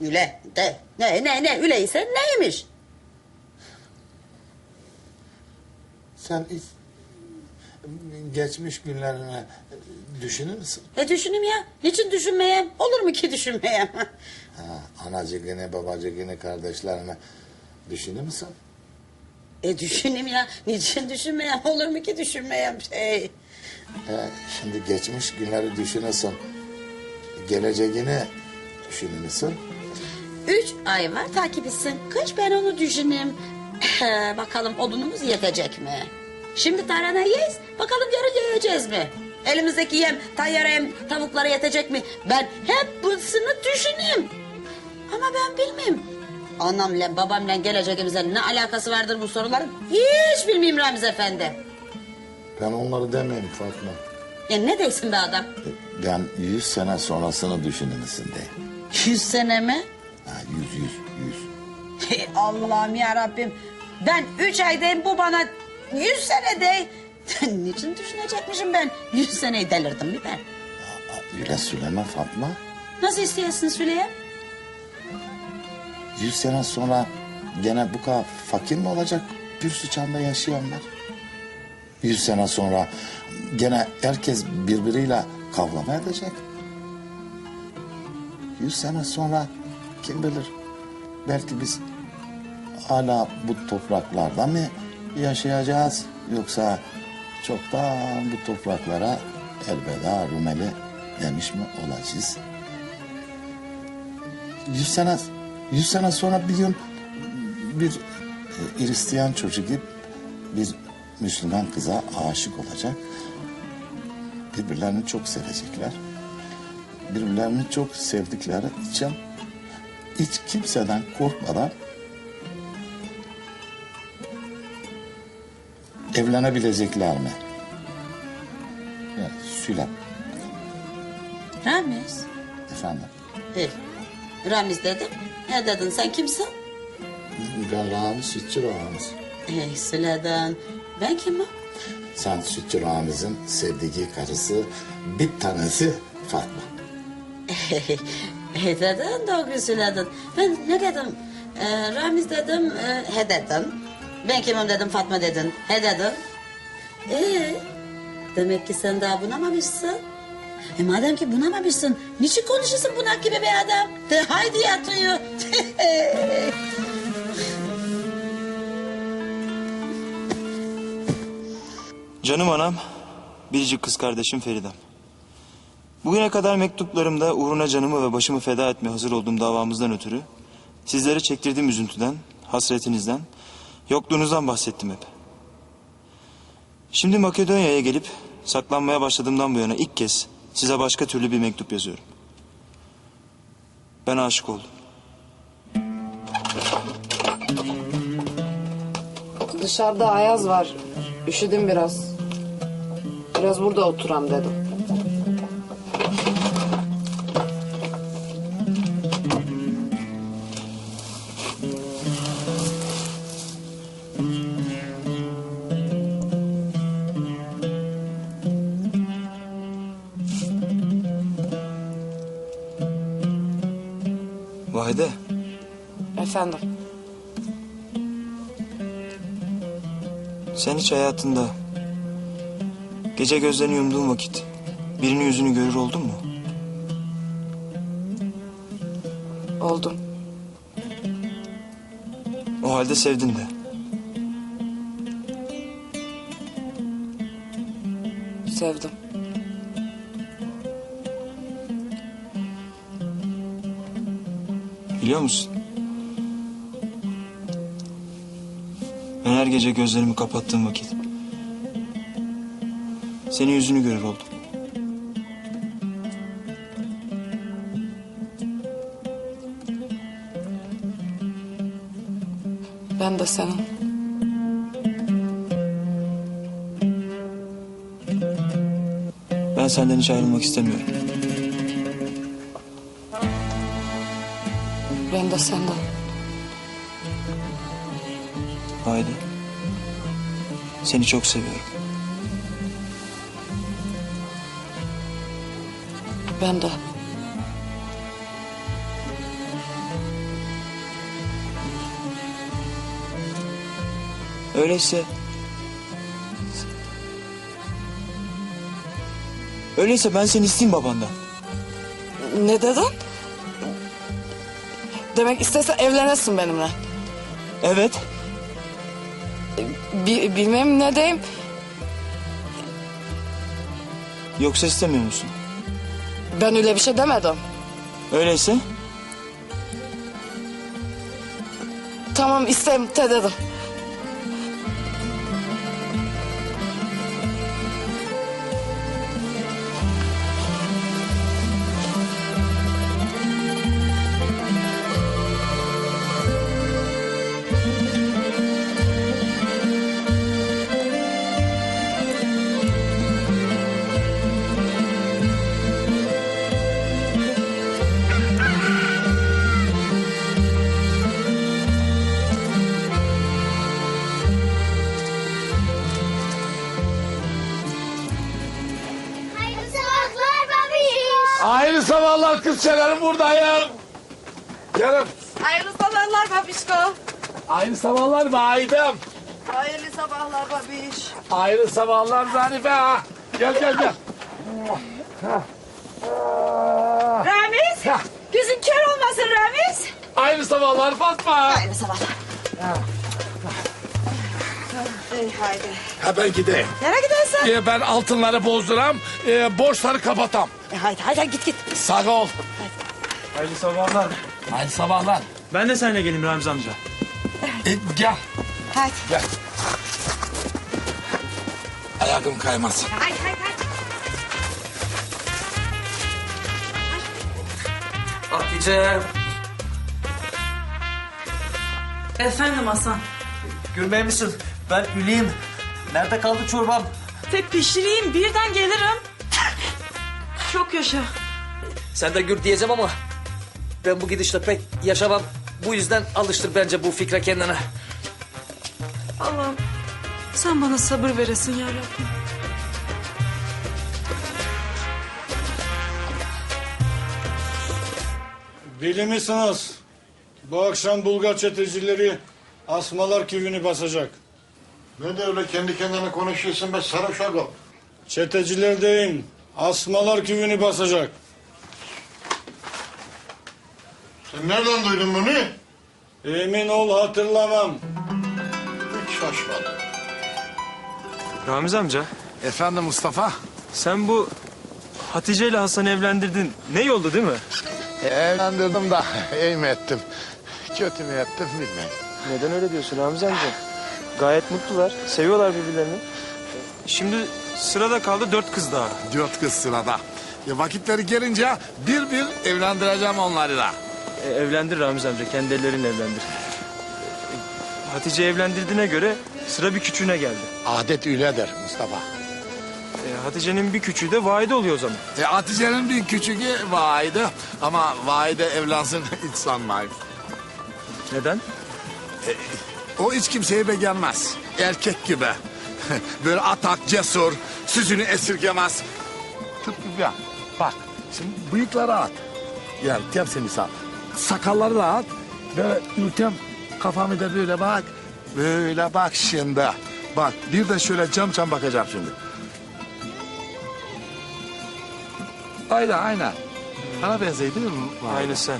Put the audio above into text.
Üle de. Ne ne ne üleyse neymiş? Sen hiç geçmiş günlerini düşünür müsün? E düşünüm ya. Niçin düşünmeyeyim? Olur mu ki düşünmeyeyim? Ha, anacıgını, babacıgını, kardeşlerini düşünür müsün? e düşünüm ya. Niçin düşünmeyeyim? Olur mu ki düşünmeyeyim şey? He, şimdi geçmiş günleri düşünürsen geleceğini düşünür müsün? Üç ay var takip etsin. Kış ben onu düşüneyim. bakalım odunumuz yetecek mi? Şimdi tarhana yiyiz. Bakalım yarın yiyeceğiz mi? Elimizdeki yem, tayyare yem, tavuklara yetecek mi? Ben hep bunları düşüneyim. Ama ben bilmem. Anamla babamla geleceğimizle ne alakası vardır bu soruların? Hiç bilmeyeyim Ramiz Efendi. Ben onları demeyeyim Fatma. Ya ne değilsin be adam? Ben yüz sene sonrasını düşünür müsün de. Yüz sene mi? Ha, yüz, yüz, yüz. Allah'ım ya Rabbim. Ben üç aydayım bu bana yüz sene de. Niçin düşünecekmişim ben? Yüz seneyi delirdim mi ben? Ha, Öyle söyleme Fatma. Nasıl istiyorsun Süleyman? Yüz sene sonra gene bu kadar fakir mi olacak pürsü çağında yaşayanlar? Yüz sene sonra gene herkes birbiriyle kavga mı edecek? Yüz sene sonra kim bilir? Belki biz hala bu topraklarda mı yaşayacağız? Yoksa çoktan bu topraklara elveda Rumeli demiş mi olacağız? Yüz sene, yüz sene sonra bir gün bir e, Hristiyan çocuk bir Müslüman kıza aşık olacak. Birbirlerini çok sevecekler. Birbirlerini çok sevdikleri için hiç kimseden korkmadan evlenebilecekler mi? Yani Süleyman Ramiz. efendim. Hey, Ramiz dedim. Ne dedin sen kimsin? Ben Ramiz Sütçü Ramiz. Hey Süleyman. Ben kimim? Sen Sütçü Ramiz'in sevdiği karısı bir tanesi Fatma. He dedin doğru söyledin. Ben ne dedim? Ee, Ramiz dedim, e, he dedin. Ben kimim dedim, Fatma dedin, he dedin. Ee, demek ki sen daha bunamamışsın. E madem ki bunamamışsın, niçin konuşuyorsun bunak gibi be adam? De, haydi yatıyor. Canım anam, biricik kız kardeşim Feridem. Bugüne kadar mektuplarımda uğruna canımı ve başımı feda etmeye hazır olduğum davamızdan ötürü... ...sizlere çektirdiğim üzüntüden, hasretinizden, yokluğunuzdan bahsettim hep. Şimdi Makedonya'ya gelip saklanmaya başladığımdan bu yana ilk kez size başka türlü bir mektup yazıyorum. Ben aşık oldum. Dışarıda ayaz var. Üşüdüm biraz. Biraz burada oturam dedim. Vahide, Efendim. sen hiç hayatında... ...gece gözlerini yumduğun vakit... ...birinin yüzünü görür oldun mu? Oldum. O halde sevdin de. Sevdim. Biliyor musun? Ben her gece gözlerimi kapattığım vakit... ...senin yüzünü görür oldum. Ben de senin. Ben senden hiç ayrılmak istemiyorum. Babam da senden. Haydi. Seni çok seviyorum. Ben de. Öyleyse... Öyleyse ben seni isteyeyim babandan. Ne dedin? Demek istese evlenesin benimle. Evet. Bi- bilmem ne diyeyim. Yoksa istemiyor musun? Ben öyle bir şey demedim. Öyleyse Tamam isteyim te dedim. Aynı sabahlar kız çelerim buradayım. Gelin. Hayırlı sabahlar babişko. Aynı sabahlar Vahidem. Hayırlı sabahlar babiş. Aynı sabahlar Zarife ha. Gel gel gel. Ramiz. Hah. Gözün kör olmasın Ramiz. Aynı sabahlar Fatma. Hayırlı sabahlar. Ey haydi. Ha ben gideyim. Nereye gidersin? Ee, ben altınları bozduram. Ee, borçları kapatam. E, haydi haydi git git. Sağ ol. Hayırlı sabahlar. Aynı sabahlar. Ben de seninle geleyim Ramiz amca. Ee, gel. Haydi. Gel. Ayağım kaymaz. Haydi haydi haydi. Hatice. Efendim Hasan. Gülmey misin? Ben üleyim. Nerede kaldı çorbam? Te pişireyim birden gelirim. Çok yaşa. Sen de gür diyeceğim ama... ...ben bu gidişle pek yaşamam. Bu yüzden alıştır bence bu fikre kendine. Allah'ım sen bana sabır veresin ya Rabbim. Deli misiniz? Bu akşam Bulgar çetecileri asmalar kivini basacak. Ne de öyle kendi kendine konuşuyorsun be sarhoş. Çeteciler deyim, asmalar kivini basacak. Sen nereden duydun bunu? Emin ol hatırlamam. Hiç şaşmadım. Ramiz amca Efendim Mustafa. sen bu Hatice ile Hasan'ı evlendirdin. Ne yoldu değil mi? Evlendirdim da iyi mi ettim? Kötü mü ettim bilmem. Neden öyle diyorsun Ramiz amca? Gayet mutlular. Seviyorlar birbirlerini. Şimdi sırada kaldı dört kız daha. Dört kız sırada. Ya vakitleri gelince bir bir evlendireceğim onları da. E, evlendir Ramiz amca. Kendi ellerinle evlendir. E, Hatice evlendirdiğine göre sıra bir küçüğüne geldi. Adet öyledir Mustafa. E, Hatice'nin bir küçüğü de Vahide oluyor o zaman. E, Hatice'nin bir küçüğü Vahide ama Vahide evlensin hiç sanmayın. Neden? O hiç kimseye beğenmez. Erkek gibi. Böyle atak, cesur, süzünü esirgemez. Tıpkı ya. Bak şimdi bıyıkları at. Yani temsil misal. Sakalları da at. Böyle ülkem kafamı da böyle bak. Böyle bak şimdi. Bak bir de şöyle cam cam bakacağım şimdi. Aynen aynen. Bana benziyor değil mi? Aynı sen.